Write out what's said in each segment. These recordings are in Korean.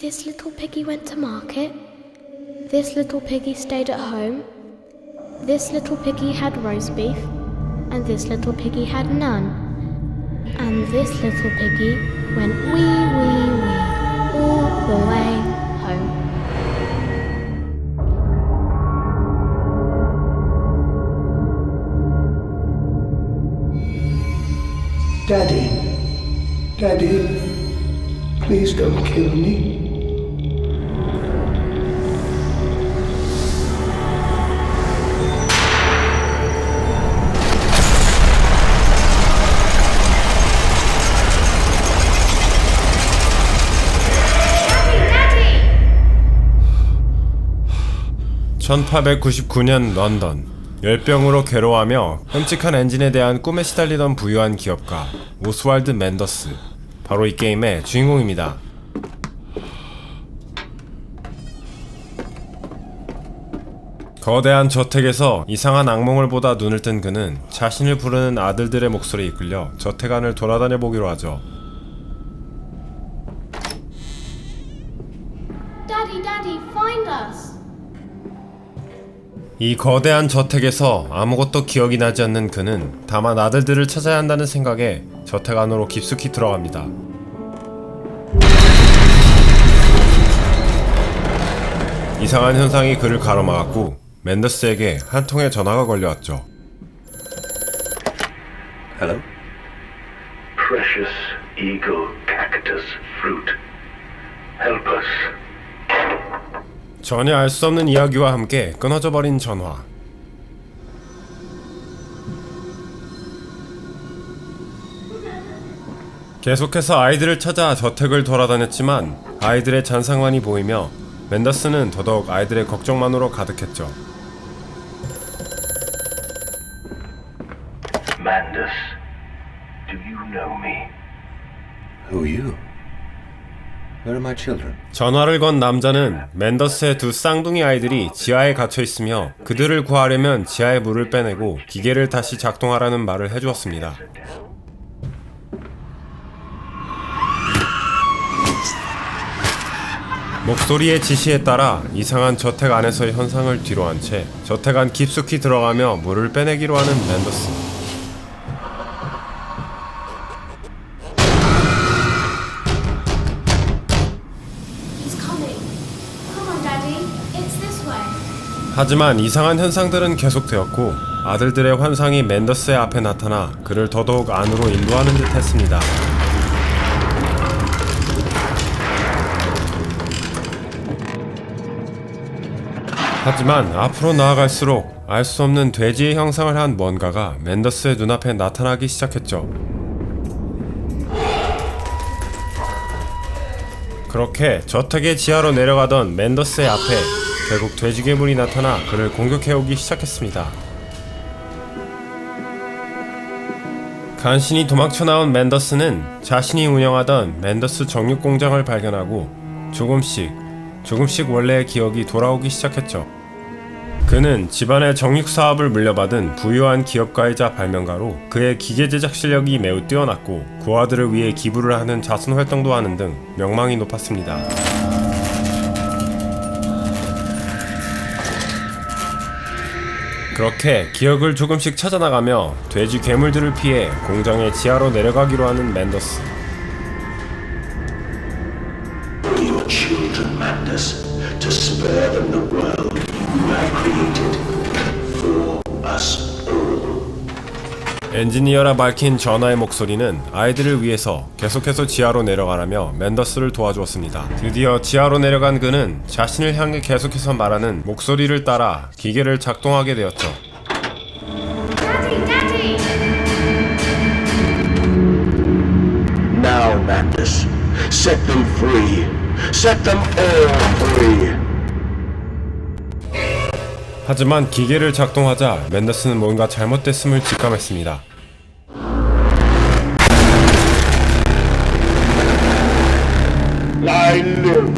This little piggy went to market. This little piggy stayed at home. This little piggy had roast beef. And this little piggy had none. And this little piggy went wee wee wee all the way home. Daddy, Daddy, please don't kill me. 1899년 런던 열병으로 괴로워하며 끔찍한 엔진에 대한 꿈에 시달리던 부유한 기업가 오스왈드 맨더스 바로 이 게임의 주인공입니다. 거대한 저택에서 이상한 악몽을 보다 눈을 뜬 그는 자신을 부르는 아들들의 목소리에 이끌려 저택 안을 돌아다녀 보기로 하죠. Daddy, Daddy, find us! 이 거대한 저택에서 아무것도 기억이 나지 않는 그는 다만 아들들을 찾아야 한다는 생각에 저택 안으로 깊숙이 들어갑니다. 이상한 현상이 그를 가로막았고 맨더스에게 한 통의 전화가 걸려왔죠. Hello? Precious eagle cactus fruit. Help us. 전혀 알 수 없는 이야기와 함께 끊어져 버린 전화. 계속해서 아이들을 찾아 저택을 돌아다녔지만 아이들의 잔상만이 보이며 맨더스는 더더욱 아이들의 걱정만으로 가득했죠. Mandus, do you know me? Who are you? 전화를 건 남자는 맨더스의 두 쌍둥이 아이들이 지하에 갇혀 있으며 그들을 구하려면 지하의 물을 빼내고 기계를 다시 작동하라는 말을 해주었습니다. 목소리의 지시에 따라 이상한 저택 안에서의 현상을 뒤로한 채 저택 안 깊숙이 들어가며 물을 빼내기로 하는 맨더스. 하지만 이상한 현상들은 계속되었고 아들들의 환상이 맨더스의 앞에 나타나 그를 더더욱 안으로 인도하는 듯 했습니다. 하지만 앞으로 나아갈수록 알 수 없는 돼지의 형상을 한 뭔가가 맨더스의 눈앞에 나타나기 시작했죠. 그렇게 저택의 지하로 내려가던 맨더스의 앞에 결국 돼지 괴물이 나타나 그를 공격해오기 시작했습니다. 간신히 도망쳐 나온 맨더스는 자신이 운영하던 맨더스 정육 공장을 발견하고 조금씩 조금씩 원래의 기억이 돌아오기 시작했죠. 그는 집안의 정육 사업을 물려받은 부유한 기업가이자 발명가로 그의 기계 제작 실력이 매우 뛰어났고 고아들을 위해 기부를 하는 자선 활동도 하는 등 명망이 높았습니다. 그렇게 기억을 조금씩 찾아나가며 돼지 괴물들을 피해 공장의 지하로 내려가기로 하는 맨더스. 엔지니어라 밝힌 전화의 목소리는 아이들을 위해서 계속해서 지하로 내려가라며 맨더스를 도와주었습니다. 드디어 지하로 내려간 그는 자신을 향해 계속해서 말하는 목소리를 따라 기계를 작동하게 되었죠. Daddy, Daddy! Now, Mandus, set them free. Set them all free. 하지만 기계를 작동하자 맨더스는 뭔가 잘못됐음을 직감했습니다. I live.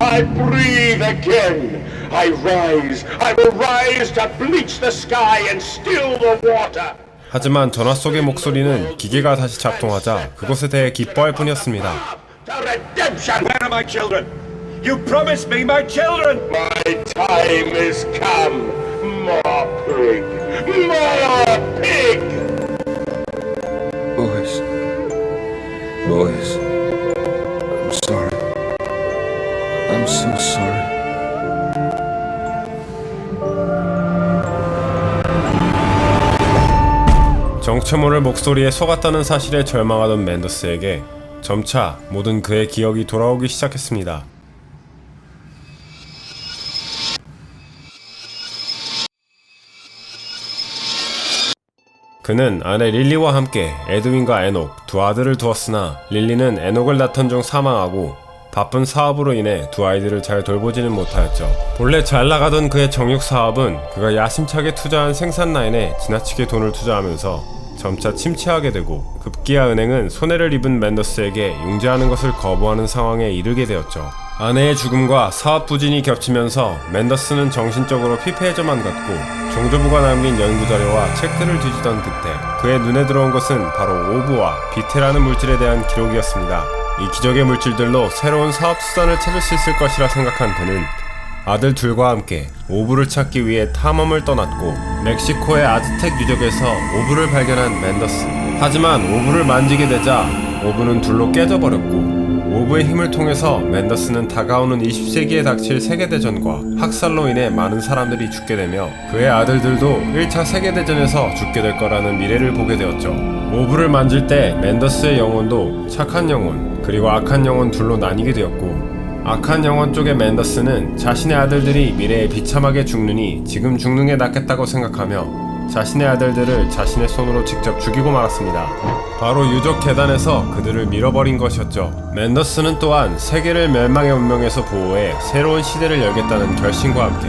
I breathe again. I rise. I will rise to bleach the sky and still the water. 하지만 전화 속의 목소리는 기계가 다시 작동하자 그것에 대해 기뻐할 뿐이었습니다. Redemption. Where are my children? You promised me my children! My time is come. More pig. More pig. Boys. Boys. I'm sorry. I'm so sorry. 정체 모를 목소리에 속았다는 사실에 절망하던 맨더스에게 점차 모든 그의 기억이 돌아오기 시작했습니다. 그는 아내 릴리와 함께 에드윈과 에녹 두 아들을 두었으나 릴리는 에녹을 낳던 중 사망하고 바쁜 사업으로 인해 두 아이들을 잘 돌보지는 못하였죠. 본래 잘 나가던 그의 정육 사업은 그가 야심차게 투자한 생산 라인에 지나치게 돈을 투자하면서 점차 침체하게 되고 급기야 은행은 손해를 입은 맨더스에게 융자하는 것을 거부하는 상황에 이르게 되었죠. 아내의 죽음과 사업 부진이 겹치면서 맨더스는 정신적으로 피폐해져만 갔고 종조부가 남긴 연구 자료와 책들을 뒤지던 그때 그의 눈에 들어온 것은 바로 오브와 비테라는 물질에 대한 기록이었습니다. 이 기적의 물질들로 새로운 사업 수단을 찾을 수 있을 것이라 생각한 그는 아들 둘과 함께 오브를 찾기 위해 탐험을 떠났고 멕시코의 아즈텍 유적에서 오브를 발견한 맨더스. 하지만 오브를 만지게 되자 오브는 둘로 깨져버렸고 오브의 힘을 통해서 맨더스는 다가오는 20세기에 닥칠 세계대전과 학살로 인해 많은 사람들이 죽게 되며 그의 아들들도 1차 세계대전에서 죽게 될 거라는 미래를 보게 되었죠. 오브를 만질 때 맨더스의 영혼도 착한 영혼 그리고 악한 영혼 둘로 나뉘게 되었고 악한 영혼 쪽의 맨더스는 자신의 아들들이 미래에 비참하게 죽느니 지금 죽는 게 낫겠다고 생각하며 자신의 아들들을 자신의 손으로 직접 죽이고 말았습니다. 바로 유적 계단에서 그들을 밀어버린 것이었죠. 맨더스는 또한 세계를 멸망의 운명에서 보호해 새로운 시대를 열겠다는 결심과 함께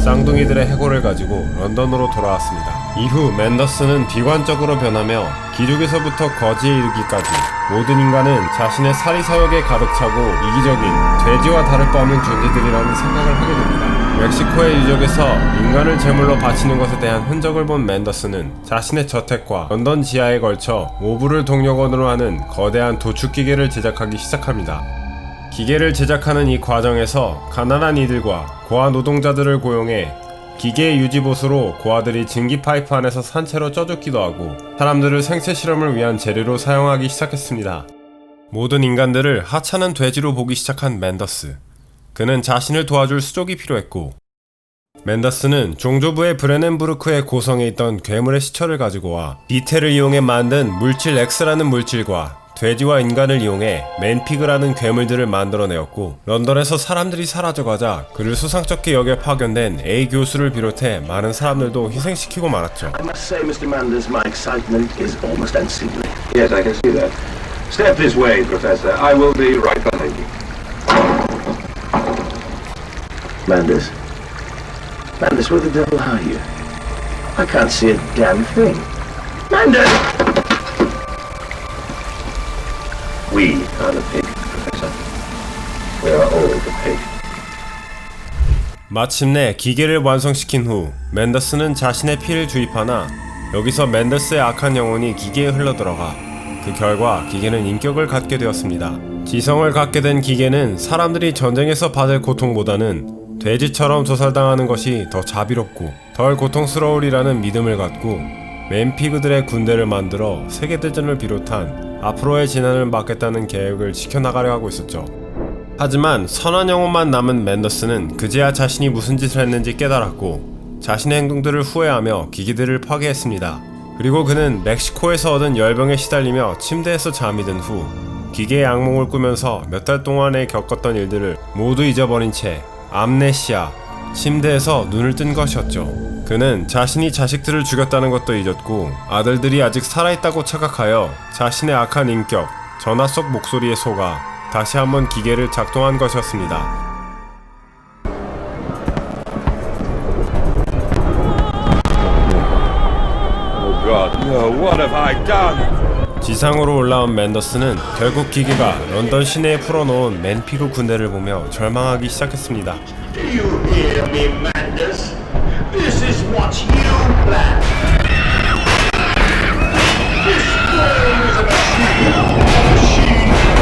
쌍둥이들의 해골을 가지고 런던으로 돌아왔습니다. 이후 맨더스는 비관적으로 변하며 기족에서부터 거지에 이르기까지 모든 인간은 자신의 사리사욕에 가득 차고 이기적인 돼지와 다를 바 없는 존재들이라는 생각을 하게 됩니다. 멕시코의 유적에서 인간을 제물로 바치는 것에 대한 흔적을 본 맨더스는 자신의 저택과 런던 지하에 걸쳐 오브를 동력원으로 하는 거대한 도축 기계를 제작하기 시작합니다. 기계를 제작하는 이 과정에서 가난한 이들과 고아 노동자들을 고용해 기계의 유지보수로 고아들이 증기 파이프 안에서 산채로 쪄 죽기도 하고 사람들을 생체 실험을 위한 재료로 사용하기 시작했습니다. 모든 인간들을 하찮은 돼지로 보기 시작한 맨더스. 그는 자신을 도와줄 수족이 필요했고 맨더스는 종조부의 브레넨부르크의 고성에 있던 괴물의 시체를 가지고 와 비테를 이용해 만든 물질 X라는 물질과 돼지와 인간을 이용해 맨피그라는 괴물들을 만들어내었고 런던에서 사람들이 사라져가자 그를 수상쩍게 여겨 파견된 A 교수를 비롯해 많은 사람들도 희생시키고 말았죠. I must say, Mr. Manders, my excitement is almost unseemly. Yes, I can see that. Step this way, Professor. I will be right behind you. Manders. Manders, where the devil are you? I can't see a damn thing. Manders! We are the pig, Professor. We are all the pig. 마침내 기계를 완성시킨 후 맨더스는 자신의 피를 주입하나 여기서 맨더스의 악한 영혼이 기계에 흘러들어가 그 결과 기계는 인격을 갖게 되었습니다. 지성을 갖게 된 기계는 사람들이 전쟁에서 받을 고통보다는 돼지처럼 조살당하는 것이 더 자비롭고 덜 고통스러우리라는 믿음을 갖고 맨피그들의 군대를 만들어 세계대전을 비롯한 앞으로의 진화를 막겠다는 계획을 지켜나가려 하고 있었죠. 하지만 선한 영혼만 남은 맨더스는 그제야 자신이 무슨 짓을 했는지 깨달았고 자신의 행동들을 후회하며 기기들을 파괴했습니다. 그리고 그는 멕시코에서 얻은 열병에 시달리며 침대에서 잠이 든 후 기계의 악몽을 꾸면서 몇 달 동안에 겪었던 일들을 모두 잊어버린 채 암네시아 침대에서 눈을 뜬 것이었죠. 그는 자신이 자식들을 죽였다는 것도 잊었고 아들들이 아직 살아있다고 착각하여 자신의 악한 인격, 전화 속 목소리에 속아 다시 한번 기계를 작동한 것이었습니다. 지상으로 올라온 맨더스는 결국 기계가 런던 시내에 풀어놓은 맨피그 군대를 보며 절망하기 시작했습니다. This is what you lack. This game is a machine. A machine.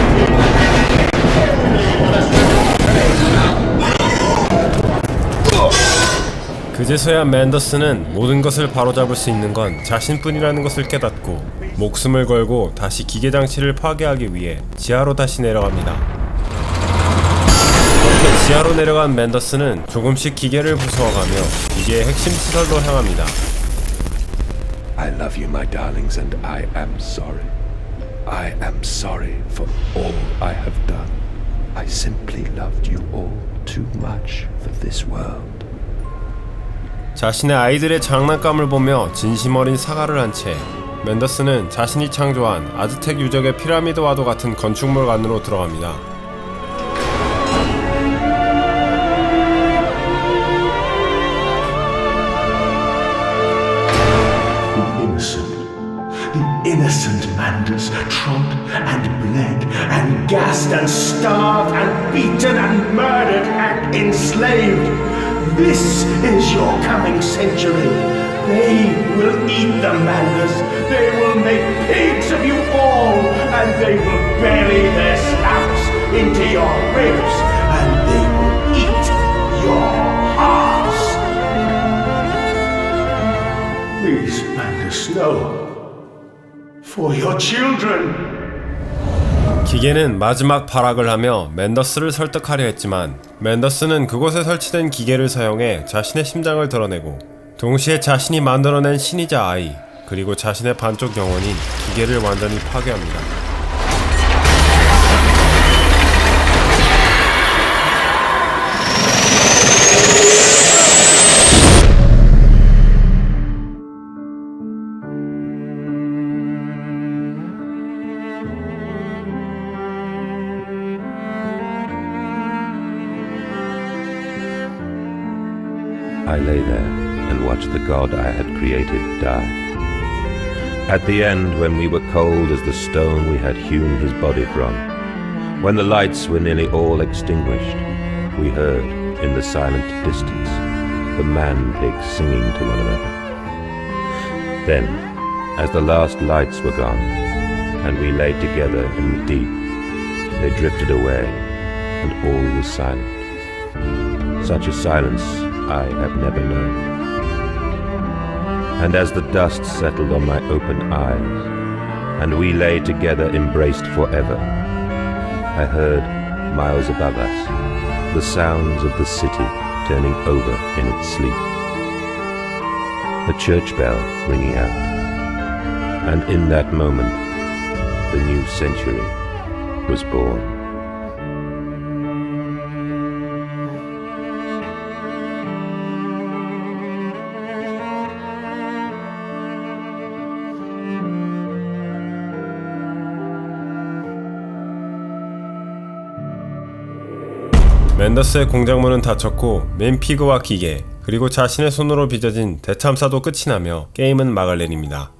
그제서야 맨더스는 모든 것을 바로잡을 수 있는 건 자신뿐이라는 것을 깨닫고 목숨을 걸고 다시 기계 장치를 파괴하기 위해 지하로 다시 내려갑니다. 지하로 내려간 맨더스는 조금씩 기계를 부숴가며 기계의 핵심 시설로 향합니다. I love you, my darlings, and I am sorry. I am sorry for all I have done. I simply loved you all too much for this world. 자신의 아이들의 장난감을 보며 진심 어린 사과를 한 채 맨더스는 자신이 창조한 아즈텍 유적의 피라미드와도 같은 건축물 안으로 들어갑니다. Innocent Manders trod and bled and gassed and starved and beaten and murdered and enslaved. This is your coming century. They will eat the Manders. They will make pigs of you all, and they will bury their snouts into your ribs, and they will eat your hearts. Please, Manders, no. For your children. 기계는 마지막 발악을 하며 맨더스를 설득하려 했지만 맨더스는 그곳에 설치된 기계를 사용해 자신의 심장을 드러내고 동시에 자신이 만들어낸 신이자 아이 그리고 자신의 반쪽 영혼인 기계를 완전히 파괴합니다. Lay there and watched the god I had created die. At the end, when we were cold as the stone we had hewn his body from, when the lights were nearly all extinguished, we heard, in the silent distance, the man pigs singing to one another. Then, as the last lights were gone, and we lay together in the deep, they drifted away, and all was silent. Such a silence I have never known. And as the dust settled on my open eyes, and we lay together embraced forever, I heard, miles above us, the sounds of the city turning over in its sleep. A church bell ringing out. And in that moment, the new century was born. 맨더스의 공작문은 닫혔고 맨 피그와 기계 그리고 자신의 손으로 빚어진 대참사도 끝이 나며 게임은 막을 내립니다.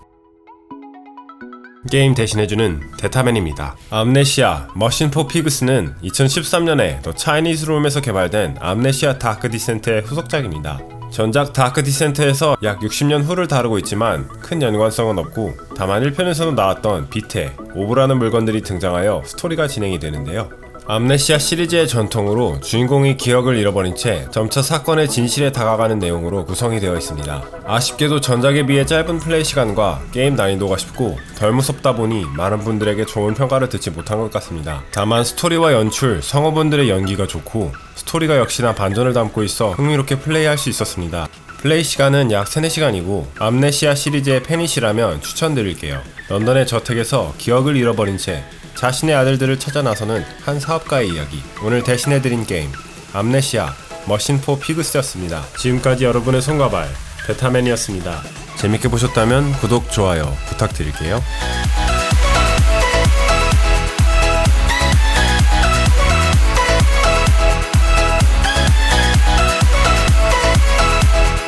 게임 대신해주는 데타맨입니다. 암네시아 머신 포 피그스는 2013년에 더 차이니즈 룸에서 개발된 암네시아 다크 디센트의 후속작입니다. 전작 다크 디센트에서 약 60년 후를 다루고 있지만 큰 연관성은 없고 다만 1편에서도 나왔던 비테, 오브라는 물건들이 등장하여 스토리가 진행이 되는데요. 암네시아 시리즈의 전통으로 주인공이 기억을 잃어버린 채 점차 사건의 진실에 다가가는 내용으로 구성이 되어 있습니다. 아쉽게도 전작에 비해 짧은 플레이 시간과 게임 난이도가 쉽고 덜 무섭다 보니 많은 분들에게 좋은 평가를 듣지 못한 것 같습니다. 다만 스토리와 연출, 성우분들의 연기가 좋고 스토리가 역시나 반전을 담고 있어 흥미롭게 플레이할 수 있었습니다. 플레이 시간은 약 3, 4시간이고 암네시아 시리즈의 팬이시라면 추천드릴게요. 런던의 저택에서 기억을 잃어버린 채 자신의 아들들을 찾아 나서는 한 사업가의 이야기. 오늘 대신해드린 게임 암네시아 머신4 피그스였습니다. 지금까지 여러분의 손과 발 베타맨이었습니다. 재밌게 보셨다면 구독, 좋아요 부탁드릴게요.